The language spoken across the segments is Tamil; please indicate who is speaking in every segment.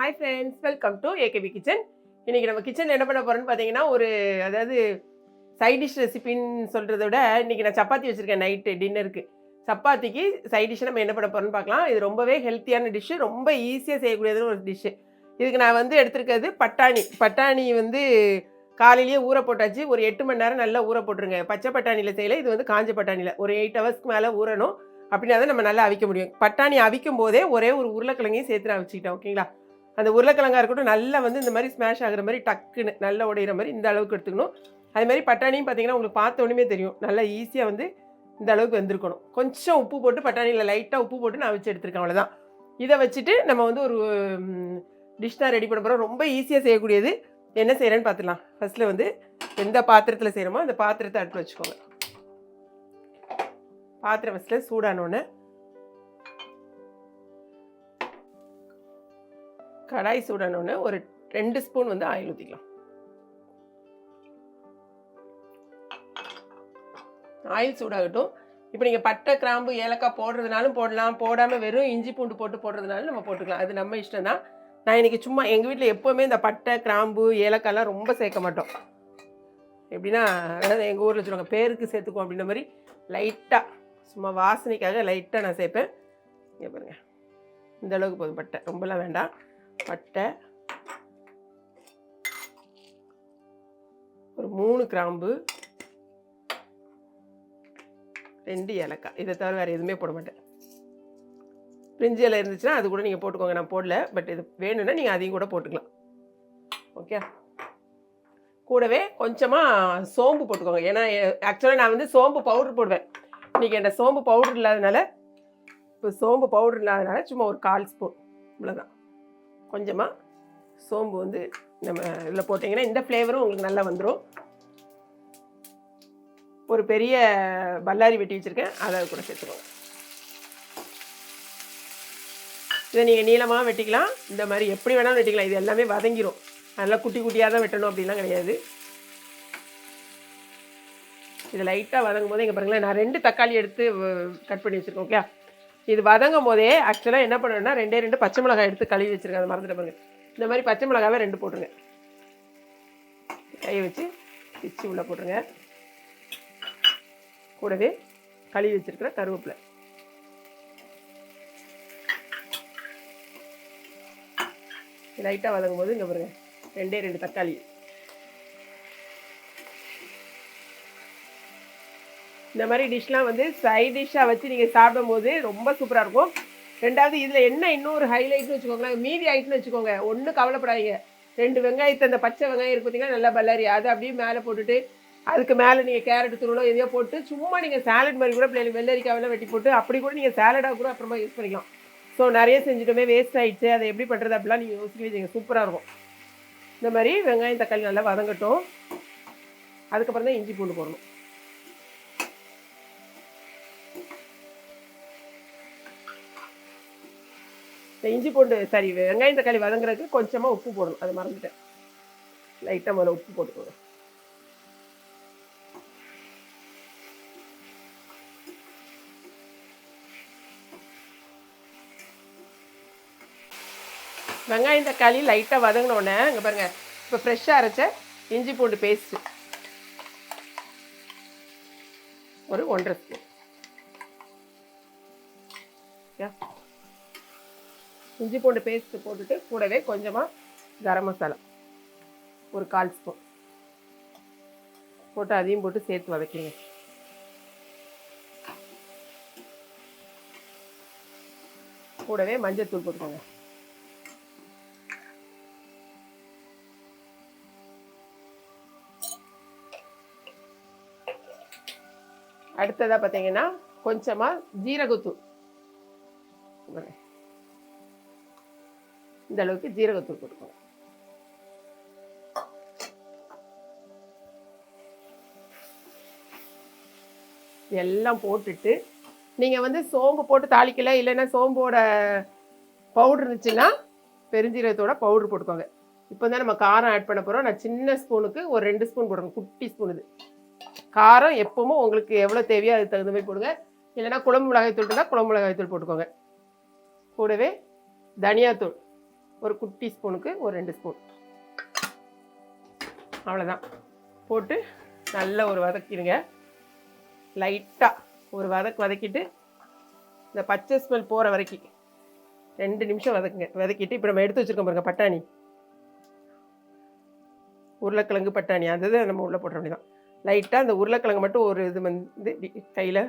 Speaker 1: Hi friends welcome to AKP kitchen இன்றைக்கி நம்ம கிச்சனில் என்ன பண்ண போகிறோன்னு பார்த்தீங்கன்னா ஒரு அதாவது சைட் டிஷ் ரெசிபின்னு சொல்கிறத விட இன்றைக்கி நான் சப்பாத்தி வச்சுருக்கேன் நைட்டு டின்னருக்கு சப்பாத்திக்கு சைட் டிஷ் நம்ம என்ன பண்ண போகிறோம்னு பார்க்கலாம் இது ரொம்பவே ஹெல்த்தியான டிஷ்ஷு ரொம்ப ஈஸியாக செய்யக்கூடியது ஒரு டிஷ்ஷு இதுக்கு நான் வந்து எடுத்திருக்கிறது பட்டாணி. பட்டாணி வந்து காலையிலேயே ஊற போட்டாச்சு. ஒரு எட்டு மணி நேரம் நல்லா ஊற போட்டுருங்க. பச்சை பட்டாணியில் செய்யலை. இது வந்து காஞ்ச பட்டாணியில். ஒரு எயிட் ஹவர்ஸ்க்கு மேலே ஊறணும். அப்படின்னா தான் நம்ம நல்லா அவிக்க முடியும். பட்டாணி அவிக்கும் போதே ஒரே ஒரு உருளைக்கிழங்கையும் சேர்த்து நான் வச்சுக்கிட்டேன் ஓகேங்களா அந்த உருளைக்கிழங்காக இருக்கட்டும் நல்லா வந்து இந்த மாதிரி ஸ்மாஷ் ஆகிற மாதிரி டக்குன்னு நல்லா உடையிற மாதிரி இந்த அளவுக்கு எடுத்துக்கணும். அது மாதிரி பட்டாணியும் பார்த்தீங்கன்னா உங்களுக்கு பார்த்த உடனே தெரியும். நல்லா ஈஸியாக வந்து இந்த அளவுக்கு வெந்திருக்கணும். கொஞ்சம் உப்பு போட்டு பட்டாணியில் லைட்டாக உப்பு போட்டு நான் வச்சு எடுத்துருக்கேன் அவ்வளோதான் இதை வச்சுட்டு நம்ம வந்து ஒரு டிஷ் தான் ரெடி பண்ண போகிறோம் ரொம்ப ஈஸியாக செய்யக்கூடியது. என்ன செய்கிறேன்னு பார்த்துக்கலாம் ஃபஸ்ட்டில் வந்து எந்த பாத்திரத்தில் செய்கிறோமோ அந்த பாத்திரத்தை அடுத்து வச்சுக்கோங்க. பாத்திரம் ஃபஸ்ட்டில் சூடானோடனே கடாய் சூடானோடனே ஒரு ரெண்டு ஸ்பூன் வந்து ஆயில் ஊற்றிக்கலாம் ஆயில் சூடாகட்டும். இப்போ நீங்கள் பட்டை கிராம்பு ஏலக்காய் போடுறதுனாலும் போடலாம். போடாமல் வெறும் இஞ்சி பூண்டு போட்டு போடுறதுனாலும் நம்ம போட்டுக்கலாம். அது நம்ம இஷ்டம் தான். நான் இன்றைக்கி சும்மா எங்கள் வீட்டில் எப்போவுமே இந்த பட்டை கிராம்பு ஏலக்காய்லாம் ரொம்ப சேர்க்க மாட்டோம். எப்படின்னா அதாவது எங்கள் ஊரில் சொல்லுவாங்க பேருக்கு சேர்த்துக்குவோம் அப்படின்ற மாதிரி லைட்டாக சும்மா வாசனைக்காக லைட்டாக நான் சேர்ப்பேன். இங்கே பாருங்கள் இந்த அளவுக்கு போதும் பட்டை. ரொம்பலாம் வேண்டாம். பட்டை. ஒரு மூணு கிராம்பு. ரெண்டு ஏலக்காய். இதை தவிர வேறு எதுவுமே போட மாட்டேன். பிரிஞ்சு இலை இருந்துச்சுன்னா அது கூட நீங்கள் போட்டுக்கோங்க. நான் போடல. பட் இது வேணும்னா நீங்கள் அதையும் கூட போட்டுக்கலாம். ஓகே? கூடவே கொஞ்சமாக சோம்பு போட்டுக்கோங்க. ஏன்னா ஆக்சுவலாக நான் வந்து சோம்பு பவுடர் போடுவேன். இன்றைக்கி என்கிட்ட சோம்பு பவுடர் இல்லாதனால இப்போ சோம்பு பவுடர் இல்லாதனால சும்மா ஒரு கால் ஸ்பூன். இவ்வளோதான் கொஞ்சமாக சோம்பு வந்து நம்ம இதில் போட்டிங்கன்னா இந்த ஃப்ளேவரும் உங்களுக்கு நல்லா வந்துடும் ஒரு பெரிய பல்லாரி வெட்டி வச்சுருக்கேன். அதை கூட சேர்த்துக்கோங்க. இதை நீங்கள் நீளமாக வெட்டிக்கலாம். இந்த மாதிரி எப்படி வேணாலும் வெட்டிக்கலாம். இது எல்லாமே வதங்கிரும். நல்லா குட்டி குட்டியாக தான் வெட்டணும் அப்படிலாம் கிடையாது. இது லைட்டாக வதங்கும் போது இங்கே பாருங்களேன் நான் ரெண்டு தக்காளி எடுத்து கட் பண்ணி வச்சுருக்கேன் ஓகே இது வதங்கும் போதே ஆக்சுவலாக என்ன பண்ணணும்னா ரெண்டே ரெண்டு பச்சை மிளகாய் எடுத்து கழுவி வச்சுருக்கேன். அதை மறந்துட்டு பாருங்க. இந்த மாதிரி பச்சை மிளகாவே ரெண்டு போட்டுருங்க. கையை வச்சு பிச்சு உள்ளே போட்டுருங்க. கூடவே கழுவி வச்சுருக்கிற கருவேப்பிலை. லைட்டாக வதங்கும் போது இங்கே பாருங்க ரெண்டே ரெண்டு தக்காளி. இந்த மாதிரி டிஷ்லாம் வந்து சைட் டிஷ்ஷாக வச்சு நீங்கள் சாப்பிடும்போது ரொம்ப சூப்பராக இருக்கும். ரெண்டாவது இதில் என்ன இன்னொரு ஹைலைட்னு வச்சுக்கோங்களேன் மீதி ஆயிட்டுன்னு வச்சுக்கோங்க ஒன்றும் கவலைப்படாதீங்க. ரெண்டு வெங்காயத்தை அந்த பச்சை வெங்காயம் இருக்கு பார்த்தீங்கன்னா நல்லா பல்லாரி அதை அப்படியே மேலே போட்டுட்டு அதுக்கு மேலே நீங்கள் கேரட் துருளோ எதையோ போட்டு சும்மா நீங்கள் சாலட் மாதிரி கூட பிள்ளைங்க வெள்ளரிக்காவெல்லாம் வெட்டி போட்டு அப்படி கூட நீங்கள் சாலடாக கூட அப்புறமா யூஸ் பண்ணிக்கலாம். ஸோ நிறைய செஞ்சுட்டோமே வேஸ்ட் ஆகிடுச்சு அதை எப்படி பண்ணுறது அப்படிலாம் நீங்கள் யோசிக்க வச்சுங்க சூப்பராக இருக்கும். இந்த மாதிரி வெங்காயம் தக்காளி நல்லா வதங்கட்டும். அதுக்கப்புறம் தான் இஞ்சி பூண்டு போடணும். இந்த இஞ்சி பூண்டு சரி வெங்காயம் தக்காளி வதங்குறதுக்கு கொஞ்சமாக உப்பு போடணும். அதை மறந்துட்டேன். லைட்டாக முதல்ல உப்பு போட்டுக்கோங்க. வெங்காயம் தக்காளி லைட்டாக வதங்கினோடனே இங்கே பாருங்கள் இப்போ ஃப்ரெஷ்ஷாக அரைச்ச இஞ்சி பூண்டு பேஸ்ட்டு ஒரு ஒன்றரை ஸ்பூன் இஞ்சி பூண்டு பேஸ்ட்டு போட்டுட்டு கூடவே கொஞ்சமாக கரம் மசாலா. ஒரு கால் ஸ்பூன் போட்டு அதையும் போட்டு சேர்த்து வதக்கிங்க கூடவே மஞ்சள் தூள் போட்டுக்கோங்க. அடுத்ததாக பார்த்தீங்கன்னா கொஞ்சமாக ஜீரகத்தூள். இந்த அளவுக்கு ஜீரகத்தூள் போட்டுக்கோங்க எல்லாம் போட்டுட்டு நீங்கள் வந்து சோம்பு போட்டு தாளிக்கல இல்லைன்னா சோம்போட பவுடர் இருந்துச்சுன்னா பெருஞ்சீரகத்தோட பவுடர் போட்டுக்கோங்க. இப்போ தான் நம்ம காரம் ஆட் பண்ண போகிறோம் நான் சின்ன ஸ்பூனுக்கு ஒரு ரெண்டு ஸ்பூன் போடுறேன் குட்டி ஸ்பூன் இது. காரம் எப்பவும் உங்களுக்கு எவ்வளோ தேவையோ அதுக்கு தகுந்த மாதிரி போடுங்க. இல்லைன்னா குழம்பு மிளகாய் தூள் இருந்தால் குழம்பு மிளகாய் தூள் போட்டுக்கோங்க. கூடவே தனியாத்தூள். ஒரு குட்டி ஸ்பூனுக்கு ஒரு ரெண்டு ஸ்பூன். அவ்வளோதான் போட்டு நல்ல ஒரு வதக்கிடுங்க. லைட்டாக ஒரு வதக்கு வதக்கிட்டு இந்த பச்சை ஸ்மெல் போகிற வரைக்கும் ரெண்டு நிமிஷம் வதக்குங்க. வதக்கிட்டு இப்போ நம்ம எடுத்து வச்சுருக்கோம் பாருங்க பட்டாணி. உருளைக்கிழங்கு பட்டாணி. அது தான் நம்ம உள்ளே போடுற வேண்டியதான் லைட்டாக அந்த உருளைக்கிழங்கு மட்டும் ஒரு இது வந்து கையில்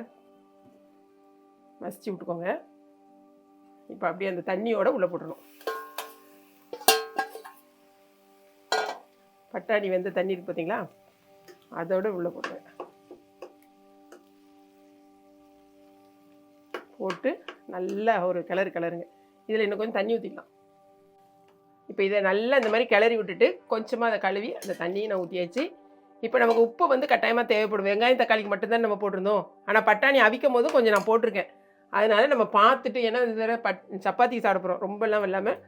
Speaker 1: மசிச்சு விட்டுக்கோங்க. இப்போ அப்படியே அந்த தண்ணியோட உள்ளே போட்டுடணும் பட்டாணி வெந்த தண்ணி இருக்கு பார்த்தீங்களா அதோட உள்ளே போட்டுருவேன் போட்டு நல்லா ஒரு கிளறு கிளறுங்க. இதில் இன்னும் கொஞ்சம் தண்ணி ஊற்றிக்கலாம் இப்போ இதை நல்லா இந்த மாதிரி கிளறி விட்டுட்டு கொஞ்சமாக அதை கழுவி அந்த தண்ணியை நான் ஊற்றியாச்சு இப்போ நமக்கு உப்பு வந்து கட்டாயமாக தேவைப்படும். வெங்காயம் தக்காளிக்கு மட்டும்தான் நம்ம போட்டிருந்தோம். ஆனால் பட்டாணி அவிக்கும் போது கொஞ்சம் நான் போட்டிருக்கேன். அதனால நம்ம பார்த்துட்டு ஏன்னா இது வேற பட் சப்பாத்தி சாப்பிட போகிறோம் ரொம்பலாம் இல்லாமல்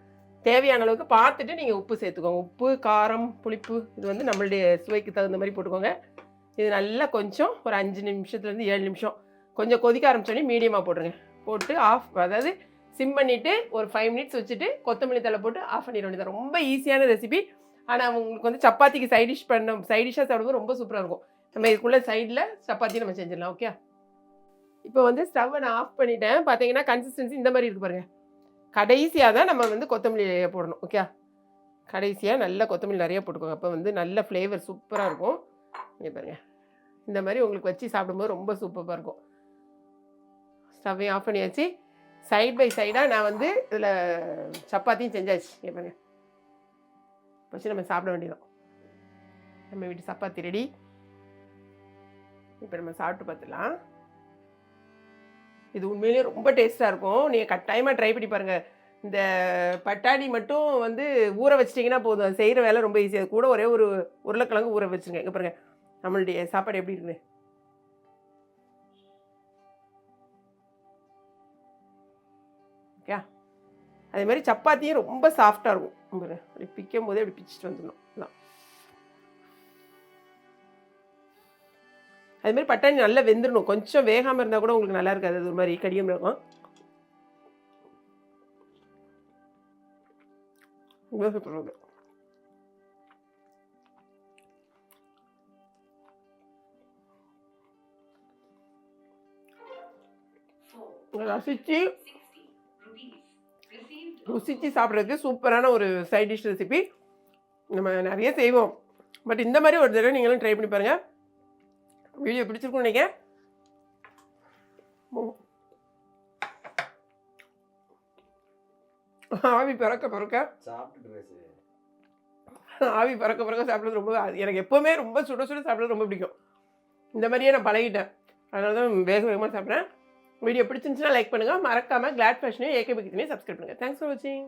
Speaker 1: தேவையான அளவுக்கு பார்த்துட்டு நீங்கள் உப்பு சேர்த்துக்கோங்க. உப்பு காரம் புளிப்பு இது வந்து நம்மளுடைய சுவைக்கு தகுந்த மாதிரி போட்டுக்கோங்க. இது நல்லா கொஞ்சம் ஒரு அஞ்சு நிமிஷத்துலேருந்து ஏழு நிமிஷம். கொஞ்சம் கொதிக்க ஆரம்பிச்சோடனே மீடியமாக போட்டுருங்க. போட்டு ஆஃப் அதாவது சிம் பண்ணிவிட்டு ஒரு ஃபைவ் மினிட்ஸ் வச்சுட்டு கொத்தமல்லி தலை போட்டு ஆஃப் பண்ணிட வேண்டியது ரொம்ப ஈஸியான ரெசிபி ஆனால் உங்களுக்கு வந்து சப்பாத்திக்கு சைட் டிஷ் பண்ண சைட் டிஷ்ஷாக சாப்பிடும்போது ரொம்ப சூப்பராக இருக்கும். நம்ம இதுக்குள்ளே சைடில் சப்பாத்தி நம்ம செஞ்சிடலாம் ஓகே இப்போ வந்து ஸ்டவ்வை நான் ஆஃப் பண்ணிட்டேன். பார்த்தீங்கன்னா கன்சிஸ்டன்சி இந்த மாதிரி இருக்கு பாருங்கள் கடைசியாக தான் நம்ம வந்து கொத்தமல்லி போடணும் ஓகே கடைசியாக நல்ல கொத்தமல்லி நிறைய போட்டுக்கோங்க. அப்போ வந்து நல்ல ஃப்ளேவர் சூப்பராக இருக்கும். இங்கே பாருங்கள் இந்த மாதிரி உங்களுக்கு வச்சு சாப்பிடும்போது ரொம்ப சூப்பராக இருக்கும். ஸ்டவ்வையும் ஆஃப் பண்ணியாச்சு. சைட் பை சைடாக நான் வந்து இதில் சப்பாத்தியும் செஞ்சாச்சு. இங்கே பாருங்கள் வச்சு நம்ம சாப்பிட வேண்டியதான் நம்ம வீட்டு சப்பாத்தி ரெடி இப்போ நம்ம சாப்பிட்டு பார்த்துலாம் இது உண்மையிலேயே ரொம்ப டேஸ்ட்டாக இருக்கும். நீங்கள் கட்டாயமாக ட்ரை பண்ணி பாருங்கள் இந்த பட்டாணி மட்டும் வந்து ஊற வச்சிட்டிங்கன்னா போதும். செய்கிற வேலை ரொம்ப ஈஸியாக கூட ஒரே ஒரு உருளைக்கிழங்கு ஊற வச்சுருங்க. இங்கே பாருங்கள் நம்மளுடைய சாப்பாடு எப்படி இருக்குது ஓகே அதே மாதிரி சப்பாத்தியும் ரொம்ப சாஃப்டாக இருக்கும். அப்படி பிக்கும் போதே அப்படி பிச்சுட்டு வந்துடணும். அதான். அதுமாதிரி பட்டாணி நல்லா வெந்துடணும் கொஞ்சம் வேகாமல் இருந்தால் கூட உங்களுக்கு நல்லா இருக்காது. அது ஒரு மாதிரி கடியும் இருக்கும். ரொம்ப சூப்பரா இருக்கு. ரசிச்சு ருசிச்சு சாப்பிட்றதுக்கு சூப்பரான ஒரு சைட் டிஷ் ரெசிபி நம்ம நிறைய செய்வோம். பட் இந்த மாதிரி ஒரு தடவை நீங்களும் ட்ரை பண்ணி பாருங்கள் வீடியோ பிடிச்சிருக்கும்னு நினைக்கிறேன். உம். ஆவி பறக்க பறக்க. ஆவி பறக்க பறக்க சாப்பிட்றது ரொம்ப எனக்கு எப்போவுமே ரொம்ப சுட சுட சாப்பிட்றது ரொம்ப பிடிக்கும். இந்த மாதிரியே நான் பழகிட்டேன். அதனால தான் வேக வேகமாக சாப்பிட்றேன். வீடியோ பிடிச்சிருந்துச்சுன்னா லைக் பண்ணுங்கள் மறக்காமல் கிளாட் ஃபேஷனையும் ஏகே பிக்தினையும் சப்ஸ்கிரைப் பண்ணுங்கள் தேங்க்ஸ் ஃபார் வாட்சிங்